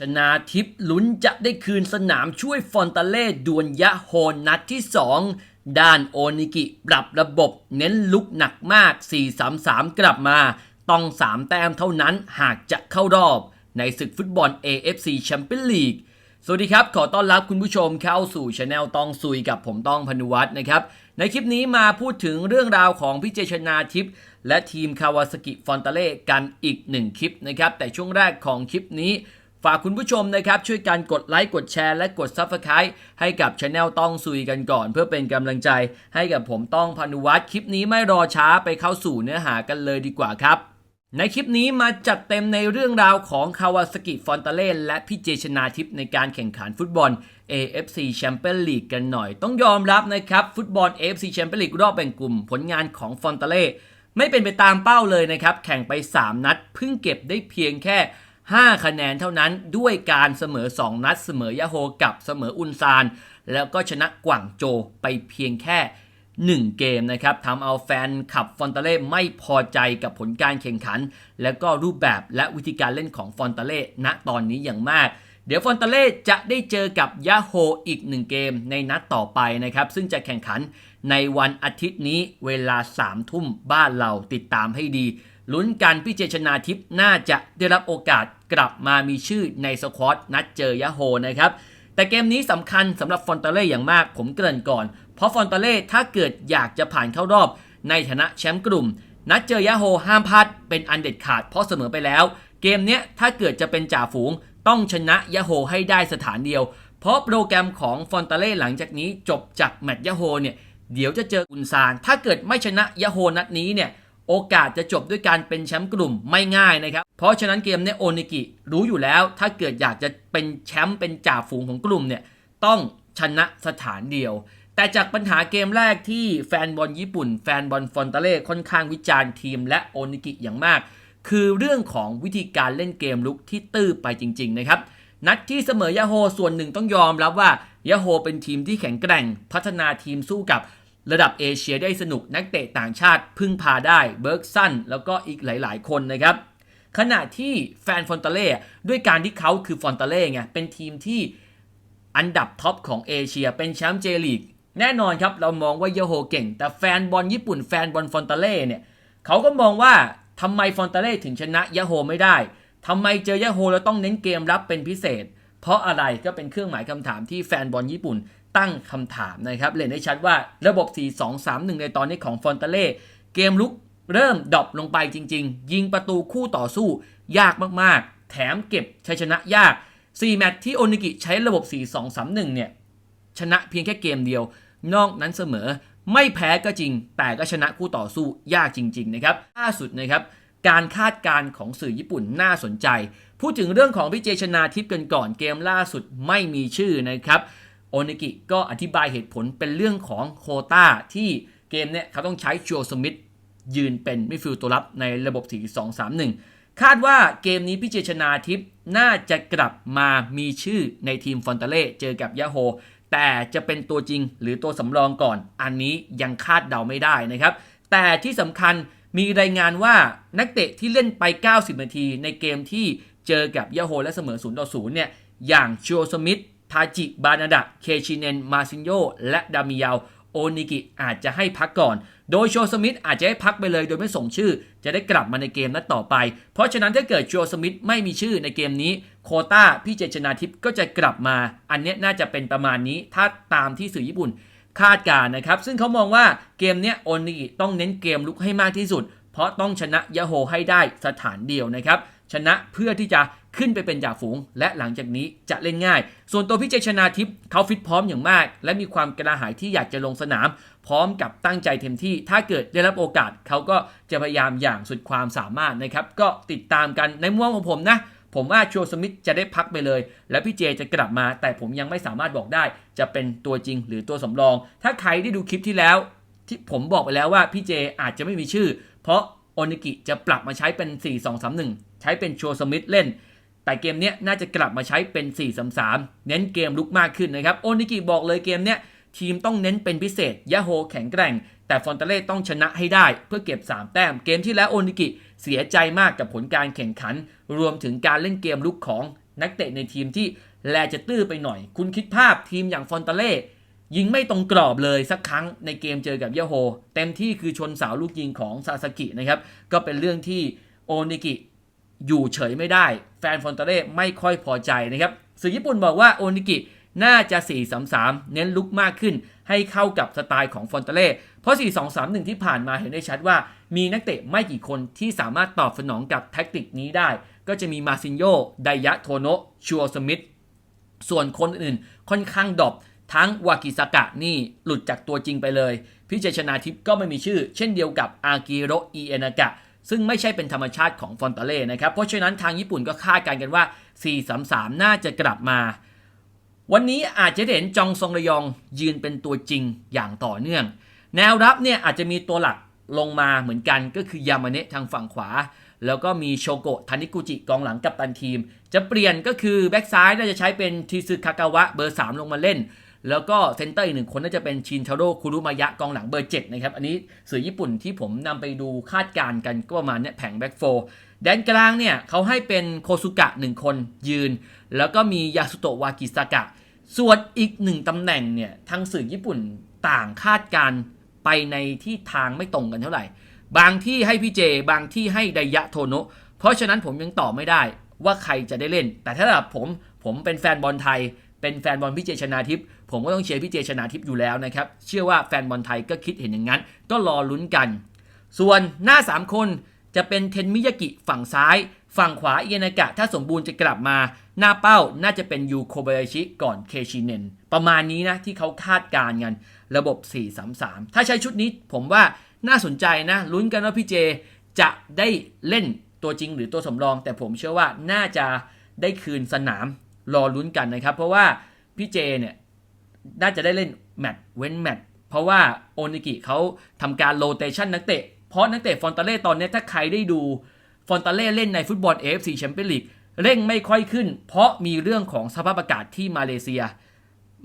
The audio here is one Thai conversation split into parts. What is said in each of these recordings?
ชนาทิพย์ลุ้นจะได้คืนสนามช่วยฟอนตาเล่ดวลยะโฮนนัดที่ 2 ด้านโอนิกิปรับระบบเน้นลุกหนักมาก 4-3-3 กลับมา ต้อง 3 แต้มเท่านั้นหากจะเข้ารอบ ในศึกฟุตบอล AFC Champions League สวัสดีครับ ขอต้อนรับคุณผู้ชมเข้าสู่ช anel ต้องซุยกับผมต้องพนุวัฒน์นะครับ ในคลิปนี้มาพูดถึงเรื่องราวของพิเจชนาทิพย์และทีมคาวาสกิฟอนตาเล่กันอีกหนึ่งคลิปนะครับ แต่ช่วงแรกของคลิปนี้ ฝากคุณผู้ชมนะครับ ช่วยกันกดไลค์กดแชร์และกด Subscribe ให้กับช anel ต้องซุยกันก่อน เพื่อเป็นกำลังใจให้กับผมต้องพนุวัฒน์คลิปนี้ไม่รอช้าไปเข้าสู่เนื้อหากันเลยดีกว่าครับ ในคลิปนี้มาจัดเต็มในเรื่องราวของคาวาสกิฟอนตาเล่และพี่เจชนาทิพย์ในการแข่งขันฟุตบอล AFC Champions League กันหน่อย ต้องยอมรับนะครับฟุตบอล AFC Champions League รอบแบ่งกลุ่มผลงานของฟอนตาเล่ไม่เป็นไปตามเป้าเลยนะครับ แข่งไป 3 นัดเพิ่งเก็บได้เพียงแค่ 5 คะแนนเท่านั้นด้วยการเสมอ 2 นัดเสมอยาโฮกับเสมออุนซาน แล้วก็ชนะกว่างโจไปเพียงแค่ 1 เกมนะครับทำเอาแฟนขับฟอนตาเล่ไม่พอใจกับผลการแข่งขัน และก็รูปแบบและวิธีการเล่นของฟอนตาเล่ณตอนนี้อย่างมาก เดี๋ยวฟอนตาเล่จะได้เจอกับยาโฮอีก 1 เกมในนัดต่อไปนะครับซึ่งจะแข่งขันในวันอาทิตย์นี้เวลา3ทุ่มบ้านเราติดตามให้ดี ลุ้นกันพี่เจชนาทิพย์น่าจะได้รับโอกาสกลับมามีชื่อในสควอตนัดเจอยาโฮนะครับ แต่เกมนี้สำคัญสำหรับฟอนตาเล่อย่างมากผมเกริ่นก่อน เพราะฟอนตาเล่ถ้าเกิดอยากจะผ่านเข้ารอบในฐานะแชมป์กลุ่ม นัดเจอยาโฮห้ามพลาดเป็นอันเด็ดขาดเพราะเสมอไปแล้ว เกมนี้ถ้าเกิดจะเป็นจ่าฝูง ต้องชนะยาโฮให้ได้สถานเดียว เพราะโปรแกรมของฟอนตาเล่หลังจากนี้จบจากแมตช์ยาโฮเนี่ยเดี๋ยวจะเจออุนซาน ถ้าเกิดไม่ชนะยาโฮนัดนี้เนี่ย โอกาสจะจบด้วยการเป็นแชมป์กลุ่มไม่ง่ายนะครับ เพราะฉะนั้นเกมเนี้ยโอนิกิรู้อยู่แล้ว ถ้าเกิดอยากจะเป็นแชมป์เป็นจ่าฝูงของกลุ่มเนี่ยต้องชนะสถานเดียว แต่จากปัญหาเกมแรกที่แฟนบอลญี่ปุ่น แฟนบอลฟอนตาเล่ค่อนข้างวิจารณ์ทีมและโอนิกิอย่างมาก คือเรื่องของวิธีการเล่นเกมลุกที่ตื้อไปจริง ๆ นะครับ นัดที่เสมอยาโฮส่วนหนึ่งต้องยอมรับว่ายาโฮเป็นทีมที่แข็งแกร่ง พัฒนาทีมสู้กับ ระดับเอเชียได้สนุกนักเตะต่างชาติพึ่งพาได้เบิร์กสันแล้วก็อีกหลาย ๆ คนนะครับขณะที่แฟนฟอนตาเล่ด้วยการที่เขาคือฟอนตาเล่ไงเป็นทีมที่อันดับท็อปของเอเชียเป็นแชมป์เจลีกแน่นอนครับเรามองว่ายาโฮเก่ง แต่แฟนบอลญี่ปุ่นแฟนบอลฟอนตาเล่เนี่ยเขาก็มองว่าทำไมฟอนตาเล่ถึงชนะยาโฮไม่ได้ทำไมเจอยาโฮแล้วต้องเน้นเกมรับเป็นพิเศษ เพราะอะไรก็เป็นเครื่องหมายคำถามที่แฟนบอลญี่ปุ่น ตั้งคำถามนะครับเห็นได้ชัดว่าระบบ 4-2-3-1 ในตอนนี้ของฟอนตาเล่เกมลุกเริ่มดรอปลงไปจริง ๆ ยิงประตูคู่ต่อสู้ ยากมากๆ แถมเก็บชัยชนะยาก 4 แมตช์ที่โอนิกิใช้ระบบ 4-2-3-1 เนี่ย ชนะเพียงแค่เกมเดียว นอกนั้นเสมอไม่แพ้ก็จริง แต่ก็ชนะคู่ต่อสู้ยากจริง ๆ นะครับล่าสุดนะครับ การคาดการณ์ของสื่อญี่ปุ่นน่าสนใจ พูดถึงเรื่องของพี่เจชนาทิพย์กันก่อนเกมล่าสุดไม่มีชื่อนะครับ โอนิกิก็อธิบายเหตุผลเป็นเรื่องของโคต้าที่เกมเนี่ยเขาต้องใช้โจสมิธยืนเป็นมิดฟิลด์ตัวรับในระบบ 4-2-3-1 คาดว่าเกมนี้พี่เจชนาทิพย์น่าจะกลับมามีชื่อในทีมฟอนตาเล่เจอกับยาโฮแต่จะเป็นตัวจริงหรือตัวสำรองก่อน อันนี้ยังคาดเดาไม่ได้นะครับ แต่ที่สำคัญมีรายงานว่านักเตะที่เล่นไป 90 นาทีในเกมที่เจอกับยาโฮและเสมอ0ต่อ0เนี่ยอย่างโจสมิธ ทาจิบานาดะ เคชินเนน มาซินโย และดามิยาว โอนิกิอาจจะให้พักก่อน โดยโชสมิธอาจจะให้พักไปเลยโดยไม่ส่งชื่อ จะได้กลับมาในเกมนัดต่อไป เพราะฉะนั้นถ้าเกิดโชสมิธไม่มีชื่อในเกมนี้ โคต้าพี่เจชนาทิพย์ก็จะกลับมา อันนี้น่าจะเป็นประมาณนี้ ถ้าตามที่สื่อญี่ปุ่นคาดการ์นะครับ ซึ่งเขามองว่าเกมเนี้ยโอนิกิต้องเน้นเกมลุกให้มากที่สุด เพราะต้องชนะยาโฮให้ได้สถานเดียวนะครับ ชนะเพื่อที่จะขึ้นไปเป็นจ่าฝูง และหลังจากนี้จะเล่นง่าย ส่วนตัวพี่เจชนาทิพย์เขาฟิตพร้อมอย่างมาก และมีความกระหายที่อยากจะลงสนาม พร้อมกับตั้งใจเต็มที่ ถ้าเกิดได้รับโอกาสเขาก็จะพยายามอย่างสุดความสามารถนะครับ ก็ติดตามกันในมุมมองของผมนะผมว่าโชสมิธจะได้พักไปเลย และพี่เจจะกลับมา แต่ผมยังไม่สามารถบอกได้ จะเป็นตัวจริงหรือตัวสำรอง ถ้าใครได้ดูคลิปที่แล้ว ที่ผมบอกไปแล้วว่าพี่เจอาจจะไม่มีชื่อ เพราะ โอนิกิจะปรับมาใช้เป็น 4-2-3-1 ใช้เป็นโชสมิธเล่น แต่เกมนี้น่าจะกลับมาใช้เป็น 4-3-3 เน้นเกมลุกมากขึ้นนะครับ โอนิกิบอกเลยเกมเนี้ยทีมต้องเน้นเป็นพิเศษยาโฮแข็งแกร่ง แต่ฟอนตาเล่ต้องชนะให้ได้เพื่อเก็บ 3 แต้ม เกมที่แล้วโอนิกิเสียใจมากกับผลการแข่งขัน รวมถึงการเล่นเกมลุกของนักเตะในทีมที่แลจะตื้อไปหน่อย คุณคิดภาพทีมอย่างฟอนตาเล่ ยิงไม่ตรงกรอบเลยสักครั้งในเกมเจอกับยาโฮ เต็มที่คือชนเสาลูกยิงของซาสกินะครับ ก็เป็นเรื่องที่โอนิกิอยู่เฉยไม่ได้ แฟนฟอนตาเล่ไม่ค่อยพอใจนะครับสื่อญี่ปุ่นบอกว่าโอนิกิน่าจะ 4-3-3 เน้นลุกมากขึ้น ให้เข้ากับสไตล์ของฟอนเตเล่ เพราะ 4-2-3-1 ที่ผ่านมาเห็นได้ชัดว่า มีนักเตะไม่กี่คนที่สามารถตอบสนองกับแท็กติกนี้ได้ ก็จะมีมาซินโยไดยะโทโนะชัวสมิธ ส่วนคนอื่นค่อนข้างดรอป ทั้งวากิสกะนี่หลุดจากตัวจริงไปเลย พิเจชนาทิพย์ก็ไม่มีชื่อ เช่นเดียวกับอากิโรอิเอนากะซึ่งไม่ใช่เป็นธรรมชาติของฟอนตาเล่นะครับ เพราะฉะนั้นทางญี่ปุ่นก็คาดการณ์กันว่า 4-3-3 น่าจะกลับมา วันนี้อาจจะเห็นจองซงระยองยืนเป็นตัวจริงอย่างต่อเนื่อง แนวรับเนี่ยอาจจะมีตัวหลักลงมาเหมือนกันก็คือยามาเนะทางฝั่งขวา แล้วก็มีโชโกะทานิกุจิกองหลังกับตันทีม จะเปลี่ยนก็คือแบ็กซ้ายน่าจะใช้เป็นทีซึคากาวะเบอร์ 3 ลงมาเล่น แล้วก็เซนเตอร์อีกหนึ่งคนน่าจะเป็นชินทาโร่คุรุมายะกองหลังเบอร์7นะครับ อันนี้สื่อญี่ปุ่นที่ผมนำไปดูคาดการณ์กันก็ประมาณเนี้ยแผงแบ็กโฟแดนกลางเนี่ยเขาให้เป็นโคซุกะหนึ่งคนยืน แล้วก็มียาสุโตะวากิสากะ ส่วนอีกหนึ่งตำแหน่งเนี่ยทางสื่อญี่ปุ่นต่างคาดการณ์ไปในที่ทางไม่ตรงกันเท่าไหร่ บางที่ให้พี่เจ บางที่ให้ไดยะโทโนะเพราะฉะนั้นผมยังตอบไม่ได้ว่าใครจะได้เล่น แต่ถ้าแบบผมผมเป็นแฟนบอลไทย เป็นแฟนบอลพี่เจชนาทิพย์ผมก็ต้องเชียร์พี่เจชนาทิพย์อยู่แล้วนะครับ เชื่อว่าแฟนบอลไทยก็คิดเห็นอย่างนั้น ก็รอลุ้นกัน ส่วนหน้า 3 คนจะเป็นเทนมิยากิฝั่งซ้าย ฝั่งขวาเอียนากะ ถ้าสมบูรณ์จะกลับมา หน้าเป้าน่าจะเป็นยูโคบายาชิก่อนเคชิเนนประมาณนี้นะที่เขาคาดการณ์กันระบบ 4-3-3 ถ้าใช้ชุดนี้ผมว่าน่าสนใจนะลุ้นกันว่าพี่เจจะได้เล่นตัวจริงหรือตัวสำรอง แต่ผมเชื่อว่าน่าจะได้คืนสนาม รอลุ้นกันนะครับ เพราะว่าพี่เจเนี่ยน่าจะได้เล่นแมตช์เว้นแมตช์เพราะว่าโอนิกิเขาทำการโรเตชันนักเตะ เพราะนักเตะฟอนตาเล่ตอนนี้ถ้าใครได้ดูฟอนตาเล่เล่นในฟุตบอล AFC แชมเปี้ยนลีกเร่งไม่ค่อยขึ้น เพราะมีเรื่องของสภาพอากาศที่มาเลเซีย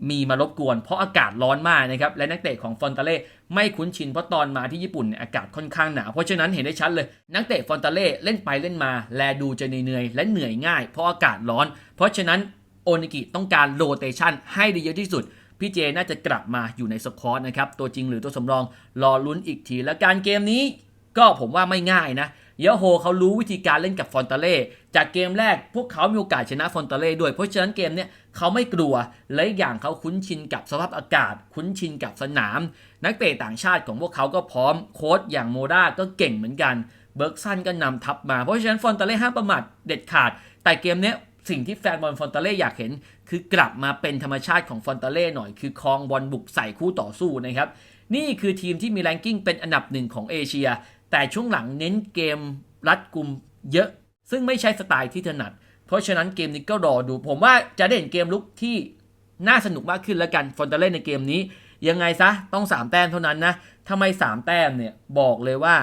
มีมารบกวน เพราะอากาศร้อนมากนะครับ และนักเตะของฟอนตาเล่ไม่คุ้นชินเพราะตอนมาที่ญี่ปุ่นเนี่ยอากาศค่อนข้างหนาวเพราะฉะนั้นเห็นได้ชัดเลย นักเตะฟอนตาเล่เล่นไปเล่นมา แลดูจะเหนื่อยและเหนื่อยง่าย เพราะอากาศร้อน เพราะฉะนั้นโอนิกิต้องการโรเตชันให้ได้เยอะที่สุดพี่เจน่าจะกลับมาอยู่ในสควอตนะครับตัวจริงหรือตัวสำรองรอลุ้นอีกที และการเกมนี้ก็ผมว่าไม่ง่ายนะ เยโฮเขารู้วิธีการเล่นกับฟอนตาเล่จากเกมแรกพวกเขามีโอกาสชนะฟอนตาเล่ด้วยเพราะฉะนั้นเกมเนี้ยเขาไม่กลัวและอย่างเขาคุ้นชินกับสภาพอากาศ คุ้นชินกับสนาม นักเตะต่างชาติของพวกเขาก็พร้อมโค้ชอย่างโมราก็เก่งเหมือนกันเบิร์กซันก็นำทัพมา เพราะฉะนั้นฟอนตาเล่ห้ามประมาทเด็ดขาด แต่เกมเนี้ยสิ่งที่แฟนบอลฟอนตาเล่อยากเห็น คือกลับมาเป็นธรรมชาติของฟอนตาเล่หน่อย คือคลองบอลบุกใส่คู่ต่อสู้นะครับ นี่คือทีมที่มีแรงกิ้งเป็นอันดับหนึ่งของเอเชีย แต่ช่วงหลังเน้นเกมรัดกุมเยอะ ซึ่งไม่ใช่สไตล์ที่ถนัด เพราะฉะนั้นเกมนี้ก็รอดู ผมว่าจะได้เห็นเกมลุกที่น่าสนุกมากขึ้นแล้วกันฟอนเตเล่ในเกมนี้ ยังไงซะต้อง 3 แต้มเท่านั้นนะทำไม3แต้มเนี่ยบอกเลยว่า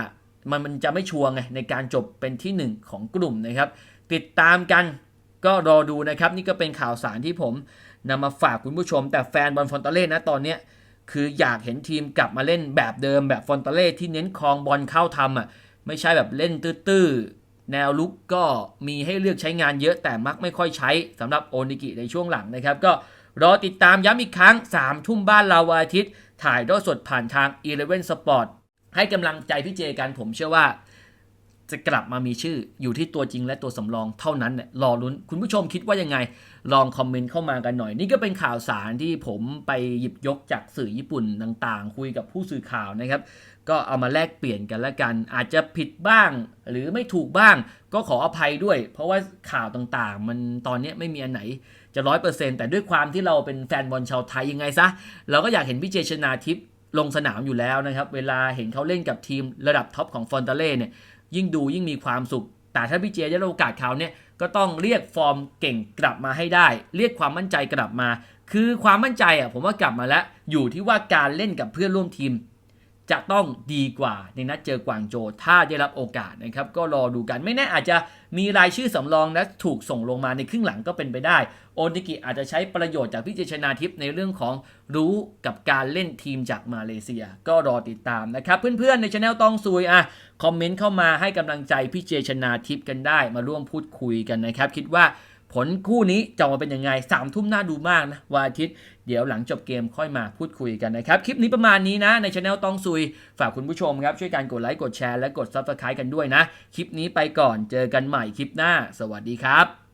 มันมันจะไม่ชัวร์ไงในการจบเป็นที่ 1 ของกลุ่มนะครับ ติดตามกันก็รอดูนะครับ นี่ก็เป็นข่าวสารที่ผมนำมาฝากคุณผู้ชม แต่แฟนบอลฟอนเตเล่นะตอนเนี้ย คืออยากเห็นทีมกลับมาเล่นแบบเดิมแบบฟอนตาเล่ที่เน้นคลองบอลเข้าทำอะไม่ใช่แบบเล่นตื้อๆ แนวลุกก็มีให้เลือกใช้งานเยอะแต่มักไม่ค่อยใช้สำหรับโอนิกิในช่วงหลังนะครับ ก็รอติดตามย้ำอีกครั้ง 3 ทุ่มบ้านเราวันอาทิตย์ ถ่ายทอดสดผ่านทาง Eleven Sport ให้กำลังใจพี่เจกันผมเชื่อว่า จะกลับมามีชื่ออยู่ที่ตัวจริงและตัวสำรองเท่านั้นเนี่ยรอลุ้นคุณผู้ชมคิดว่ายังไง ลองคอมเมนต์เข้ามากันหน่อย นี่ก็เป็นข่าวสารที่ผมไปหยิบยกจากสื่อญี่ปุ่นต่างๆ คุยกับผู้สื่อข่าวนะครับ ก็เอามาแลกเปลี่ยนกันละกัน อาจจะผิดบ้าง หรือไม่ถูกบ้าง ก็ขออภัยด้วย เพราะว่าข่าวต่างๆ มันตอนนี้ไม่มีอันไหนจะร้อยเปอร์เซ็นต์แต่ด้วยความที่เราเป็นแฟนบอลชาวไทยยังไงซะเราก็อยากเห็นพี่เจชนาทิพย์ลงสนามอยู่แล้วนะครับ เวลาเห็นเขาเล่นกับทีมระดับท็อปของฟอนตาเล่เนี่ย ยิ่งดูยิ่งมีความสุข แต่ถ้าพี่เจได้โอกาสเขาเนี่ยก็ต้องเรียกฟอร์มเก่งกลับมาให้ได้ เรียกความมั่นใจกลับมา คือความมั่นใจอะผมว่ากลับมาแล้ว อยู่ที่ว่าการเล่นกับเพื่อนร่วมทีม จะต้องดีกว่าในนัดเจอกวางโจถ้าได้รับโอกาสนะครับก็รอดูกันไม่แน่อาจจะมีรายชื่อสำรองและถูกส่งลงมาในครึ่งหลังก็เป็นไปได้ โอนิกิอาจจะใช้ประโยชน์จากพี่เจชนาทิพย์ในเรื่องของรู้กับการเล่นทีมจากมาเลเซีย ก็รอติดตามนะครับเพื่อนๆในช anel ต้องซุยอะคอมเมนต์เข้ามาให้กำลังใจพี่เจชนาทิพย์กันได้มาร่วมพูดคุยกันนะครับ คิดว่า ผลคู่นี้จะออกมาเป็นยังไงสามทุ่มน่าดูมากนะวันอาทิตย์เดี๋ยวหลังจบเกมค่อยมาพูดคุยกันนะครับ คลิปนี้ประมาณนี้นะ ในช anel ต้องซุย ฝากคุณผู้ชมครับ ช่วยกันกดไลค์กดแชร์และกด subscribe กันด้วยนะ คลิปนี้ไปก่อนเจอกันใหม่คลิปหน้า สวัสดีครับ